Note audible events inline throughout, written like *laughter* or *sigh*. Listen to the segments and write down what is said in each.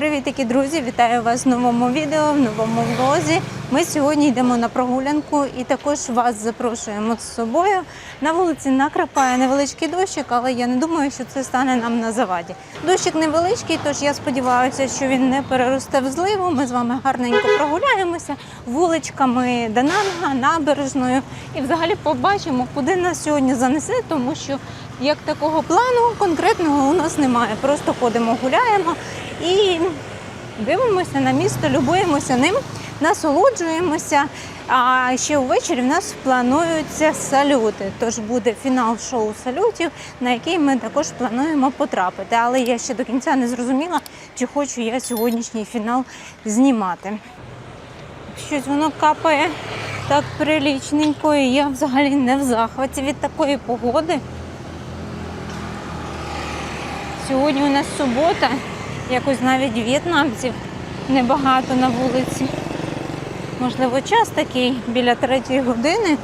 Привітики, друзі! Вітаю вас в новому відео, в новому влозі. Ми сьогодні йдемо на прогулянку і також вас запрошуємо з собою. На вулиці накрапає невеличкий дощик, але я не думаю, що це стане нам на заваді. Дощик невеличкий, тож я сподіваюся, що він не переросте в зливу. Ми з вами гарненько прогуляємося вуличками Дананга, набережною і взагалі побачимо, куди нас сьогодні занесе, тому що як такого плану конкретного у нас немає. Просто ходимо, гуляємо і дивимося на місто, любуємося ним, насолоджуємося. А ще увечері в нас плануються салюти. Тож буде фінал шоу салютів, на який ми також плануємо потрапити. Але я ще до кінця не зрозуміла, чи хочу я сьогоднішній фінал знімати. Щось воно капає так прилічненько, і я взагалі не в захваті від такої погоди. Сьогодні у нас субота, якось навіть в'єтнамців небагато на вулиці. Можливо, час такий біля третьої години.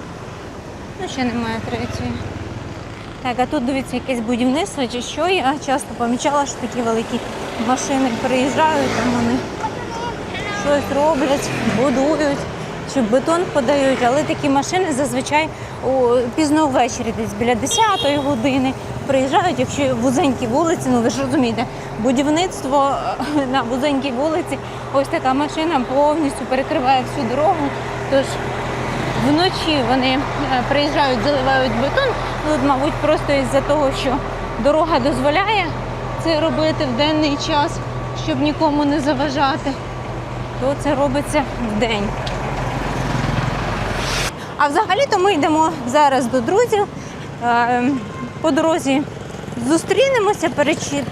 Ну, ще немає третьої. Так, а тут дивіться якесь будівництво чи що. Я часто помічала, що такі великі машини приїжджають, там вони щось роблять, будують чи бетон подають, але такі машини зазвичай о, пізно ввечері, десь біля 10-ї години приїжджають, якщо вузенькі вулиці, ну ви ж розумієте, будівництво е, на вузенькій вулиці, ось така машина повністю перекриває всю дорогу. Тож вночі вони е, приїжджають, заливають бетон. Ну, Тут, мабуть, просто із-за того, що дорога дозволяє це робити в денний час, щоб нікому не заважати, то це робиться в день. А взагалі-то ми йдемо зараз до друзів. Е, По дорозі зустрінемося,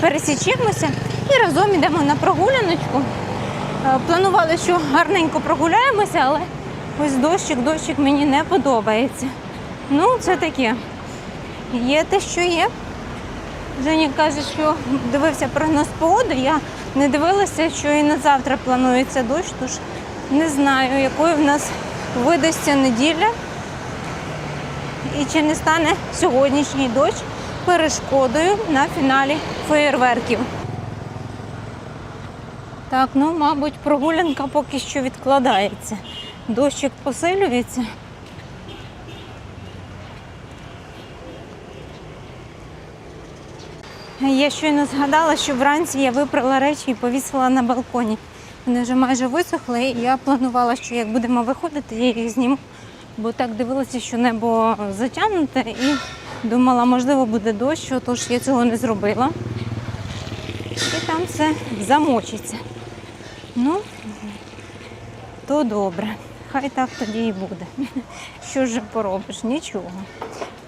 пересічемося і разом йдемо на прогуляночку. Е, Планували, що гарненько прогуляємося, але ось дощик, дощик мені не подобається. Ну, це таке. Є те, що є. Женя каже, що дивився прогноз погоди. Я не дивилася, що і на завтра планується дощ, тож не знаю, якою в нас видасться неділя. І чи не стане сьогоднішній дощ перешкодою на фіналі феєрверків. Так, ну, мабуть, прогулянка поки що відкладається. Дощик посилюється. Я щойно згадала, що вранці я випрала речі і повісила на балконі. Вони вже майже висохли, і я планувала, що як будемо виходити, я їх зніму, бо так дивилася, що небо затягнуте, і думала, можливо, буде дощ, тож я цього не зробила. І там все замочиться. Ну, то добре. Хай так тоді і буде. *laughs* Що ж поробиш? Нічого.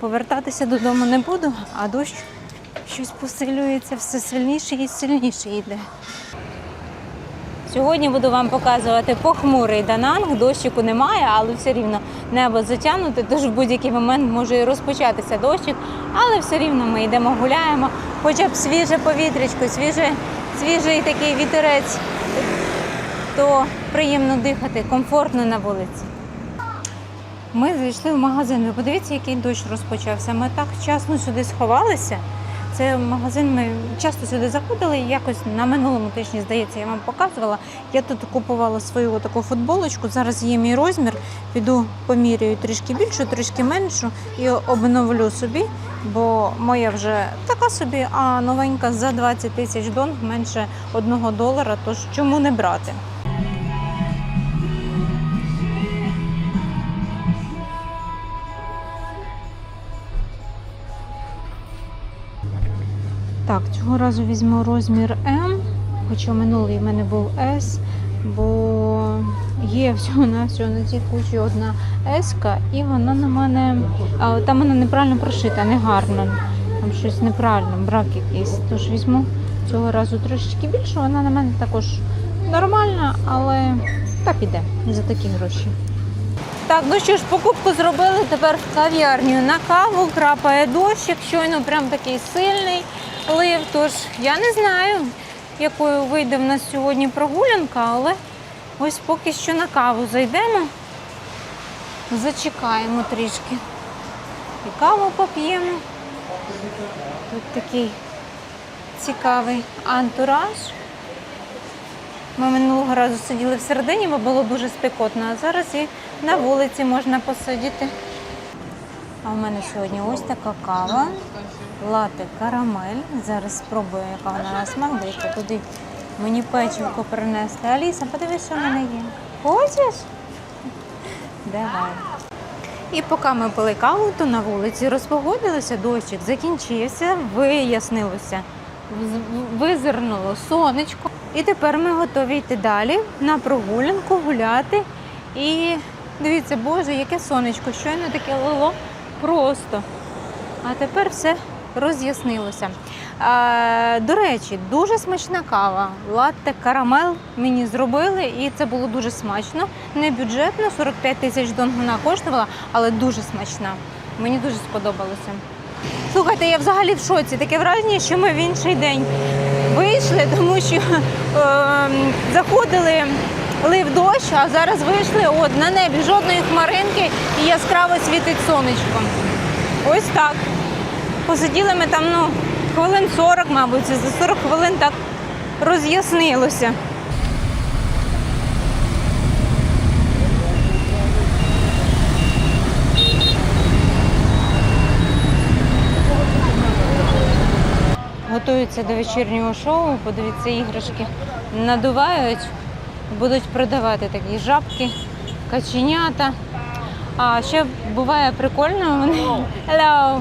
Повертатися додому не буду, а дощ щось посилюється все сильніше і сильніше йде. Сьогодні буду вам показувати похмурий Дананг. Дощику немає, але все рівно небо затягнуте, тож в будь-який момент може і розпочатися дощик, але все рівно ми йдемо, гуляємо, хоча б свіже повітрячко, свіже, свіжий такий вітерець, то приємно дихати, комфортно на вулиці. Ми зайшли в магазин. Ви подивіться, який дощ розпочався. Ми так вчасно сюди сховалися. Це магазин, ми часто сюди заходили, якось на минулому тижні, здається, я вам показувала. Я тут купувала свою таку футболочку. Зараз є мій розмір. Піду поміряю трішки більшу, трішки меншу і обновлю собі, бо моя вже така собі, а новенька за 20 тисяч дон менше одного долара. Тож чому не брати? Так, цього разу візьму розмір М, хоча минулий в мене був S, бо є всього на всього на цій кучі одна S, і вона на мене, а, там вона неправильно прошита, не гарно. Там щось неправильно, брак якийсь. Тож візьму цього разу трошечки більше, вона на мене також нормальна, але та піде за такі гроші. Так, ну що ж, покупку зробили тепер в кав'ярню на каву, крапає дощик, щойно прям такий сильний лив. Тож я не знаю, якою вийде в нас сьогодні прогулянка, але ось поки що на каву зайдемо, зачекаємо трішки. І каву поп'ємо. Тут такий цікавий антураж. Ми минулого разу сиділи всередині, бо було дуже спекотно, а зараз і на вулиці можна посидіти. А у мене сьогодні ось така кава, лате карамель. Зараз спробую, яка вона на смак, яка туди мені печивко принести. Аліса, подивись, що в мене є. Хочеш? Давай. І поки ми пили каву, то на вулиці розпогодилося, дощик закінчився, вияснилося, визирнуло сонечко. І тепер ми готові йти далі на прогулянку, гуляти. І дивіться, Боже, яке сонечко, щойно таке лило просто. А тепер все роз'яснилося. А, до речі, дуже смачна кава. Латте карамел мені зробили, і це було дуже смачно. Не бюджетно, 45 тисяч дон вона коштувала, але дуже смачна. Мені дуже сподобалося. Слухайте, я взагалі в шоці. Таке враження, що ми в інший день вийшли, тому що е, заходили, лив дощ, а зараз вийшли от на небі жодної хмаринки і яскраво світить сонечко. Ось так. Посиділи ми там, ну, хвилин 40, мабуть, за 40 хвилин так роз'яснилося. Готуються до вечірнього шоу, подивіться, іграшки надувають, будуть продавати такі жабки, каченята. А ще буває прикольно, вони Hello!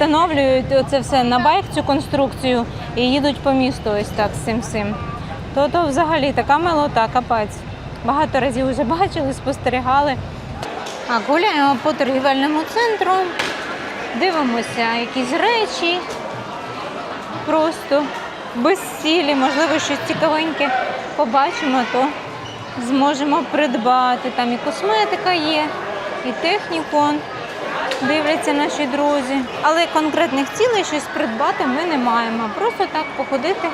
Встановлюють оце все на байк, цю конструкцію, і їдуть по місту ось так з цим всім. То то взагалі така милота, капець. Багато разів вже бачили, спостерігали. А гуляємо по торгівельному центру, дивимося якісь речі, просто без цілі, можливо, щось цікавеньке побачимо, то зможемо придбати. Там і косметика є, і технікон. Дивляться наші друзі. Але конкретних цілей щось придбати ми не маємо. Просто так походити,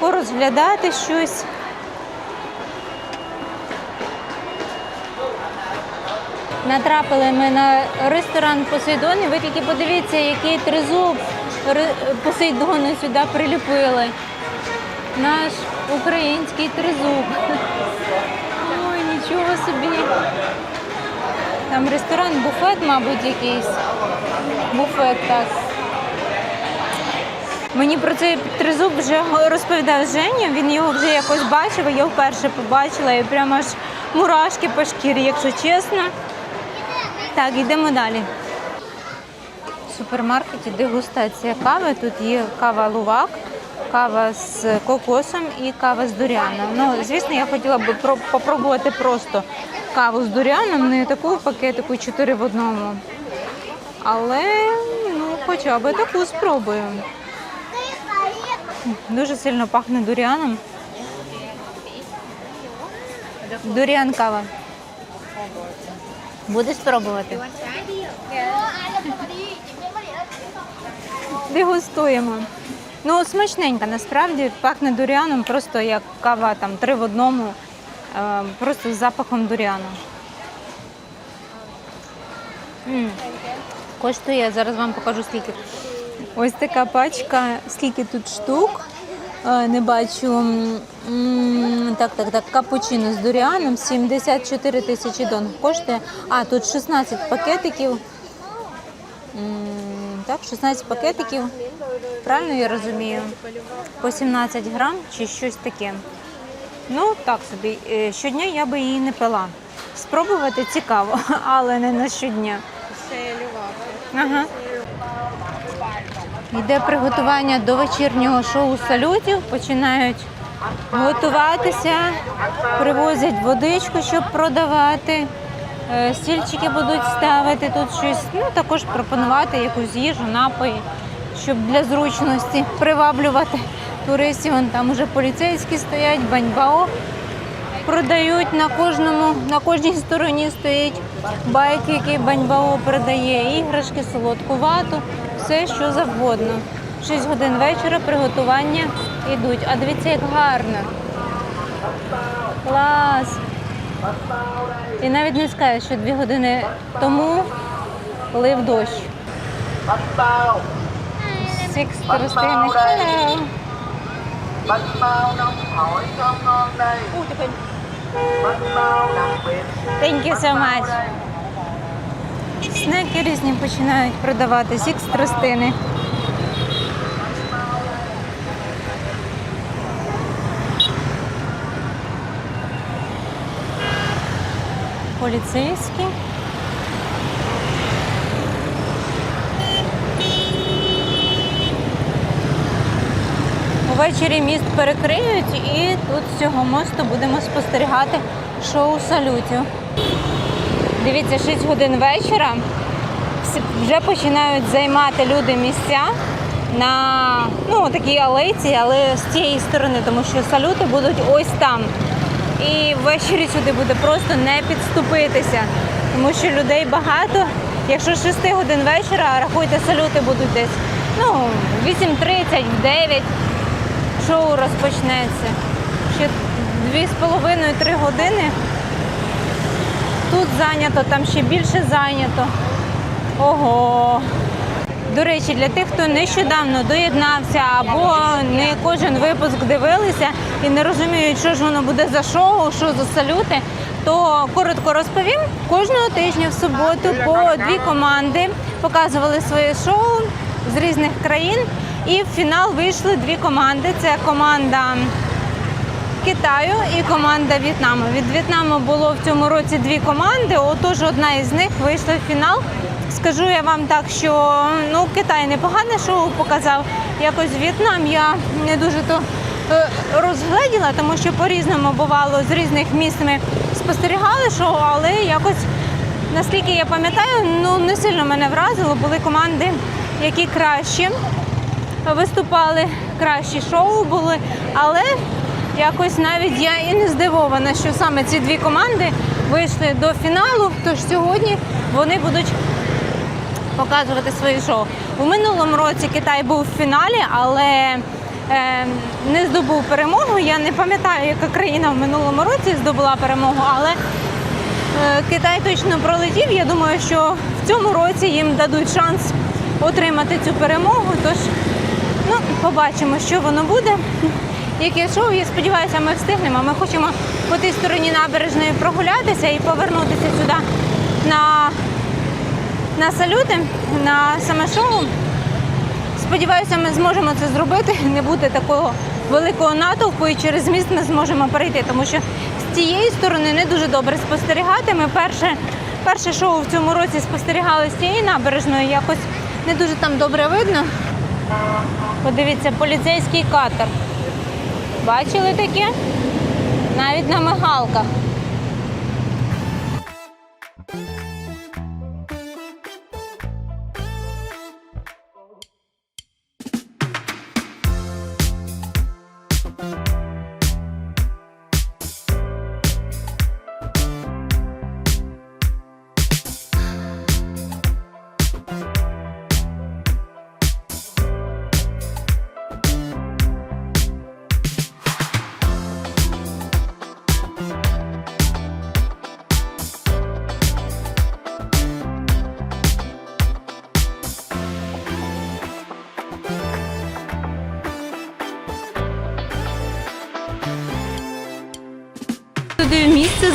порозглядати щось. Натрапили ми на ресторан Посейдон, ви тільки подивіться, який тризуб ри- Посейдону сюди приліпили. Наш український тризуб. *laughs* Ой, нічого собі. Там ресторан, буфет, мабуть, якийсь. Буфет, так. Мені про цей тризуб вже розповідав Женя, він його вже якось бачив, я вперше побачила і прямо аж мурашки по шкірі, якщо чесно. Так, йдемо далі. В супермаркеті дегустація кави. Тут є кава лувак, кава з кокосом і кава з дуряном. Ну, звісно, я хотіла б про- попробувати просто каву з дуряном, не таку пакетику 4 в одному. Але ну, хоча б таку спробую. Дуже сильно пахне дуряном. Дуріан кава. Будеш спробувати? Дегустуємо. Ну, смачненька, насправді пахне дуріаном, просто як кава там три в одному, просто з запахом дуріану. Коштує, зараз вам покажу скільки. Ось така пачка, скільки тут штук. Е, Не бачу. Так, так, так, капучино з дуріаном 74 тисячі дон коштує. А, тут 16 пакетиків. Так, 16 пакетиків. Правильно я розумію? По 17 грам чи щось таке. Ну, так собі. Е, Щодня я би її не пила. Спробувати цікаво, *laughs* але не на щодня. Ага. Йде приготування до вечірнього шоу салютів. Починають готуватися, привозять водичку, щоб продавати. Е, Стільчики будуть ставити тут щось, ну також пропонувати якусь їжу, напої, щоб для зручності приваблювати туристів. Там уже поліцейські стоять, баньбао продають на кожному, на кожній стороні стоїть байк, який баньбао продає, іграшки, солодку вату, все що завгодно. 6 годин вечора приготування йдуть. А дивіться, як гарно. Клас! І навіть не скажеш, що дві години тому лив дощ. Christine. Hello. Bánh bao nóng hổi thơm ngon đây bánh bao đặc biệt Thank you so much. Снеки різні починають продаватись, як з тростини. Поліцейські. Увечері міст перекриють і тут з цього мосту будемо спостерігати шоу салютів. Дивіться, 6 годин вечора. Вже починають займати люди місця на ну, такій алейці, але з цієї сторони, тому що салюти будуть ось там. І ввечері сюди буде просто не підступитися, тому що людей багато. Якщо з 6 годин вечора, рахуйте, салюти будуть десь ну, 8.30, в 9 шоу розпочнеться. Ще 2,5-3 години. Тут зайнято, там ще більше зайнято. Ого. До речі, для тих, хто нещодавно доєднався або не кожен випуск дивилися і не розуміють, що ж воно буде за шоу, що за салюти, то коротко розповім. Кожного тижня в суботу по дві команди показували своє шоу з різних країн. І в фінал вийшли дві команди. Це команда Китаю і команда В'єтнаму. Від В'єтнаму було в цьому році дві команди. Отож, одна із них вийшла в фінал. Скажу я вам так, що ну Китай непогане шоу показав. Якось В'єтнам я не дуже то е, розгледіла, тому що по-різному бувало з різних міст ми спостерігали шоу, але якось наскільки я пам'ятаю, ну не сильно мене вразило. Були команди, які кращі виступали кращі шоу були, але якось навіть я і не здивована, що саме ці дві команди вийшли до фіналу. Тож сьогодні вони будуть показувати свої шоу. У минулому році Китай був в фіналі, але е, не здобув перемогу. Я не пам'ятаю, яка країна в минулому році здобула перемогу, але Е, Китай точно пролетів. Я думаю, що в цьому році їм дадуть шанс отримати цю перемогу. Тож ну, побачимо, що воно буде. Яке шоу, я сподіваюся, ми встигнемо. Ми хочемо по тій стороні набережної прогулятися і повернутися сюди на, на салюти, на саме шоу. Сподіваюся, ми зможемо це зробити, не буде такого великого натовпу і через міст ми зможемо перейти, тому що з цієї сторони не дуже добре спостерігати. Ми перше, перше шоу в цьому році спостерігали з цієї набережної, якось не дуже там добре видно. Подивіться, поліцейський катер. Бачили таке? Навіть на мигалках.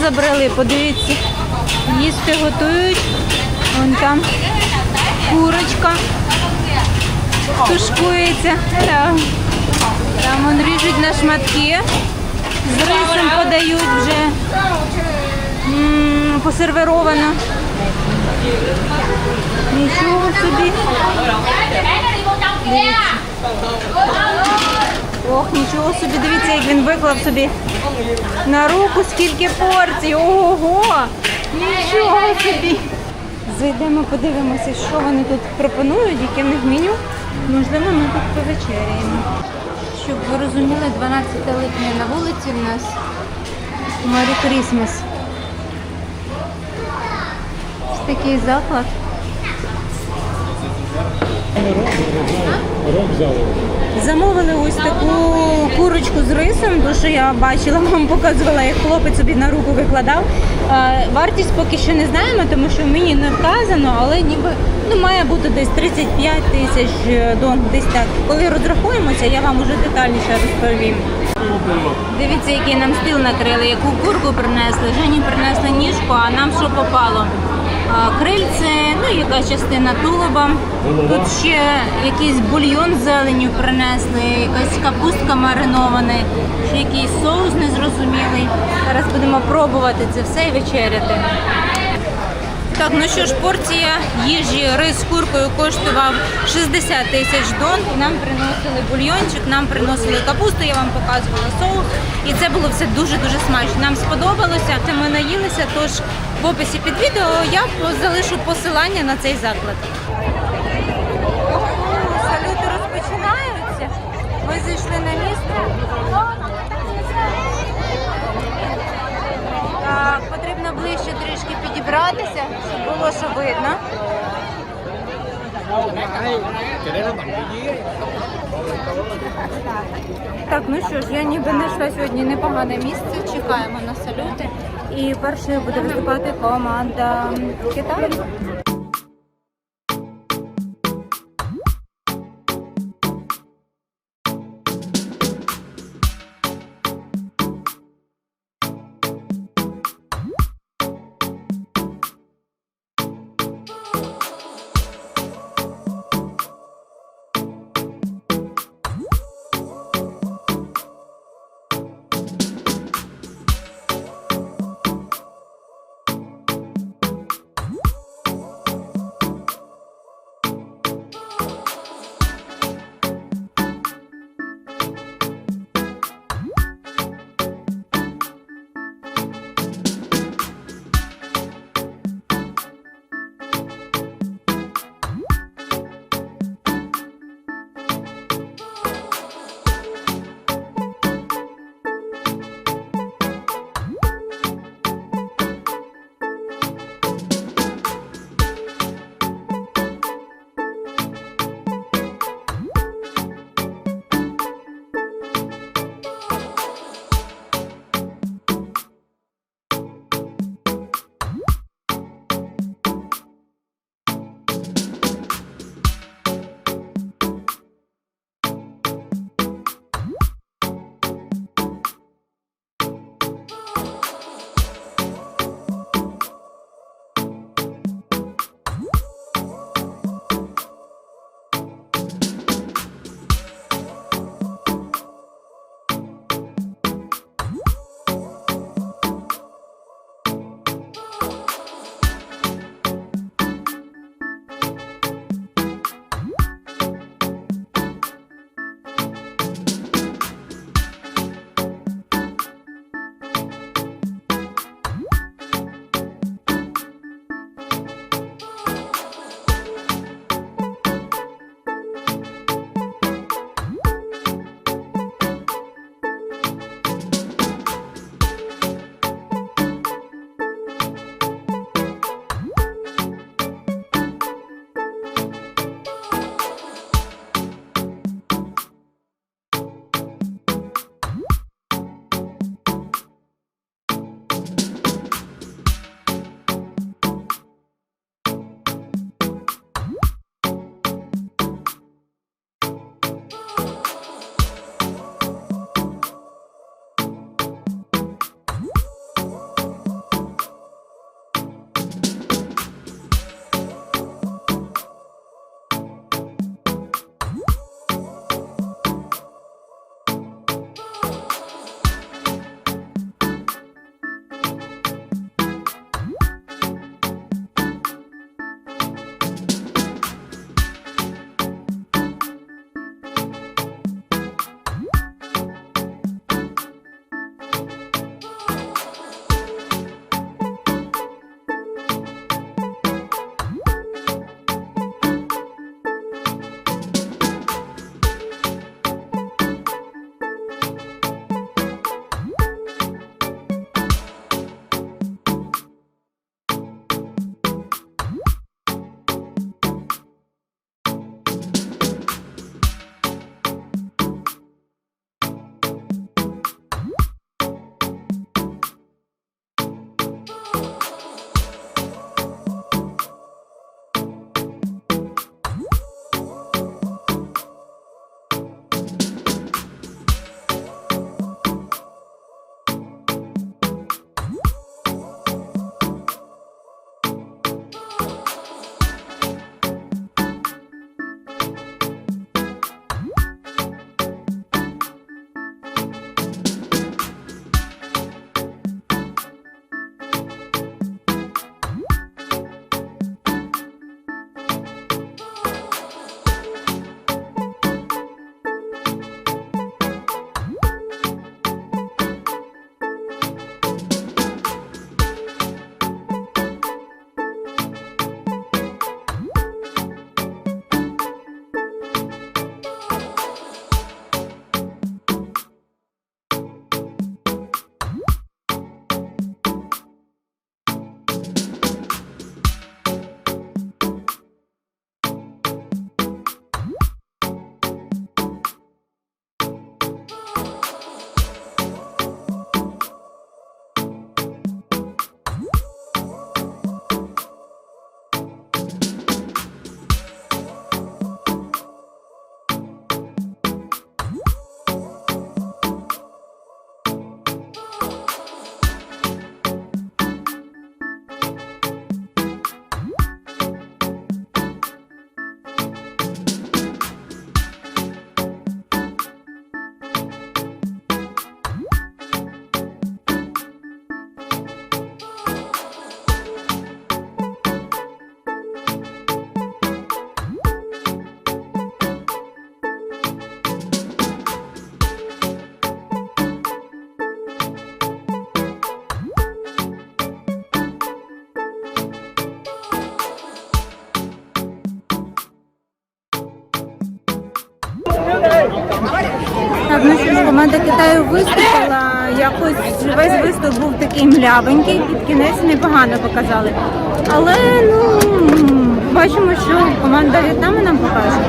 Забрали, подивіться, їсти готують. Вон там курочка тушкується. Там, вон ріжуть на шматки. З рисом подають вже м, посервировано. Нічого собі. Ох, нічого собі, дивіться, як він виклав собі на руку скільки порцій. Ого! Нічого собі. Зайдемо, подивимося, що вони тут пропонують, яке в них меню. Можливо, ми тут повечеряємо. Щоб ви розуміли, 12 липня на вулиці в нас Марі Крісмас. Такий заклад. Замовили ось таку курочку з рисом, то що я бачила, *laughs* вам показувала, як хлопець собі на руку викладав. Е, Вартість поки що не знаємо, тому що мені не вказано, але ніби ну, має бути десь 35 тисяч дон, десь так. Коли розрахуємося, я вам уже детальніше розповім. Дивіться, який нам стіл накрили, яку курку принесли. Жені принесли ніжку, а нам що попало? Крильце, яка частина тулуба. Тут ще якийсь бульйон з зеленю принесли, якась капустка маринована, ще якийсь соус незрозумілий. Зараз будемо пробувати це все і вечеряти. Так, ну що ж, порція їжі рис з куркою коштував 60 тисяч дон. І нам приносили бульйончик, нам приносили капусту, я вам показувала соус. І це було все дуже-дуже смачно. Нам сподобалося, це ми наїлися. Тож в описі під відео я залишу посилання на цей заклад. Салюти розпочинаються. Ми зайшли на місце. Потрібно ближче трішки підібратися, щоб було що видно. Так, ну що ж, я ніби знайшла сьогодні непогане місце. Чекаємо на салюти. І першою буде виступати команда Китаю. Якось весь виступ був такий млявенький, під кінець непогано показали. Але ну бачимо, що команда В'єтнаму нам покаже.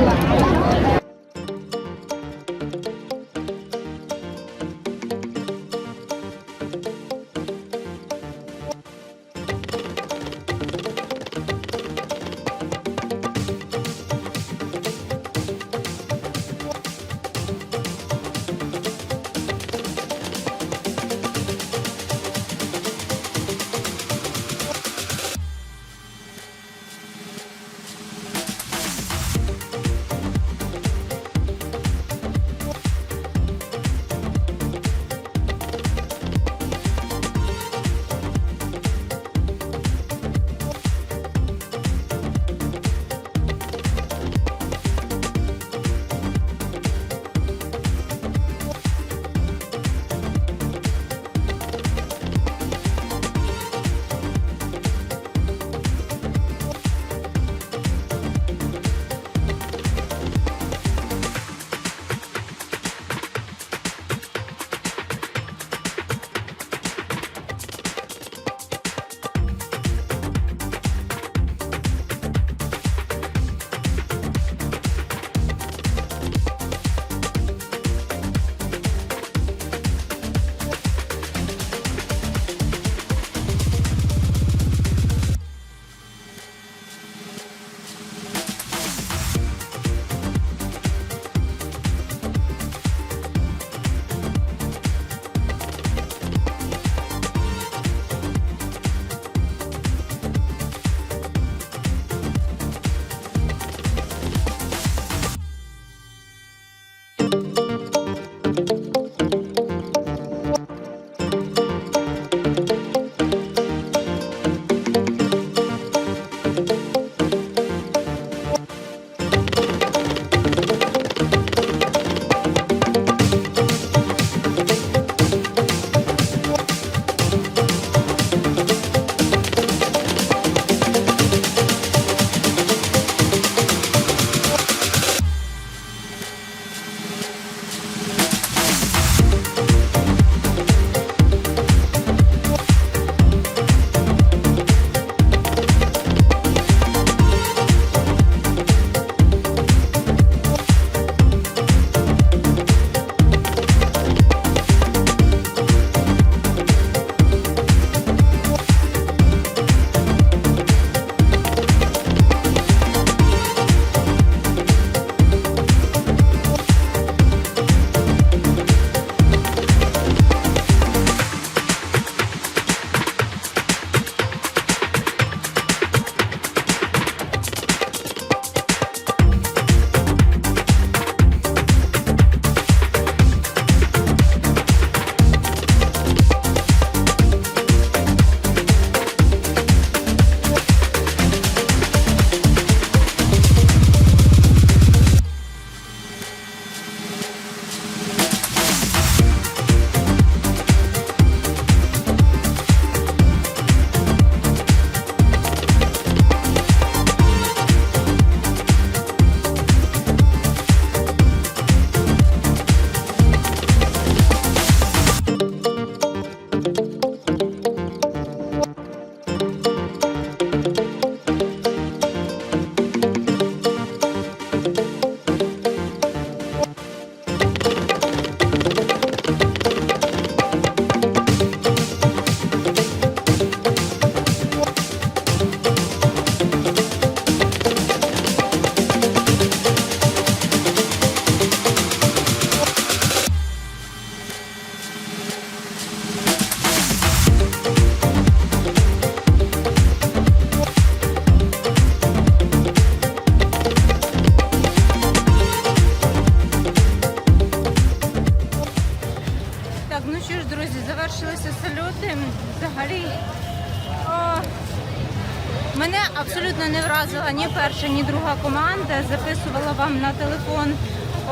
Ні перша, ні друга команда. Записувала вам на телефон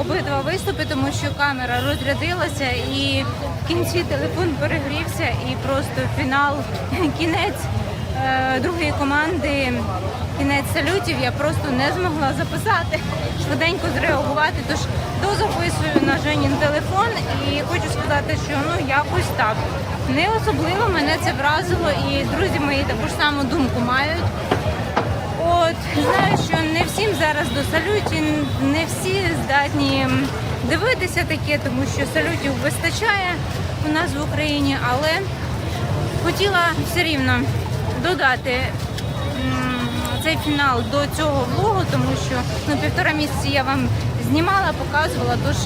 обидва виступи, тому що камера розрядилася і в кінці телефон перегрівся і просто фінал, *laughs* кінець е, другої команди, кінець салютів я просто не змогла записати, швиденько зреагувати. Тож дозаписую на Женін телефон і хочу сказати, що ну якось так. Не особливо мене це вразило, і друзі мої таку ж саму думку мають. От знаю, що не всім зараз до салютів, не всі здатні дивитися таке, тому що салютів вистачає у нас в Україні, але хотіла все рівно додати цей фінал до цього влогу, тому що ну, півтора місяці я вам знімала, показувала, тож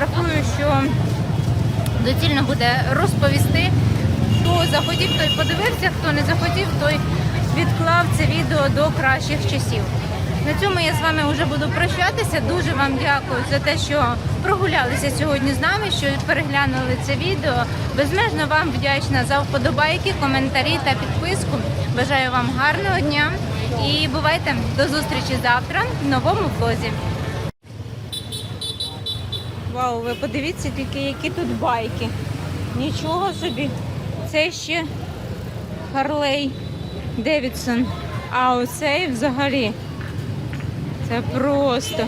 рахую, що доцільно буде розповісти. Хто захотів, той подивився, хто не захотів, той відклав це відео до кращих часів. На цьому я з вами вже буду прощатися. Дуже вам дякую за те, що прогулялися сьогодні з нами, що переглянули це відео. Безмежно вам вдячна за вподобайки, коментарі та підписку. Бажаю вам гарного дня і бувайте до зустрічі завтра в новому влозі. Вау, ви подивіться тільки, які тут байки. Нічого собі. Це ще Харлей Девідсон. А оцей взагалі. Це просто.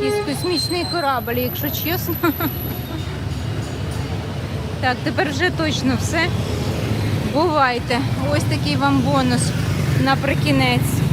Якийсь космічний корабль, якщо чесно. *laughs* Так, тепер вже точно все. Бувайте. Ось такий вам бонус наприкінець.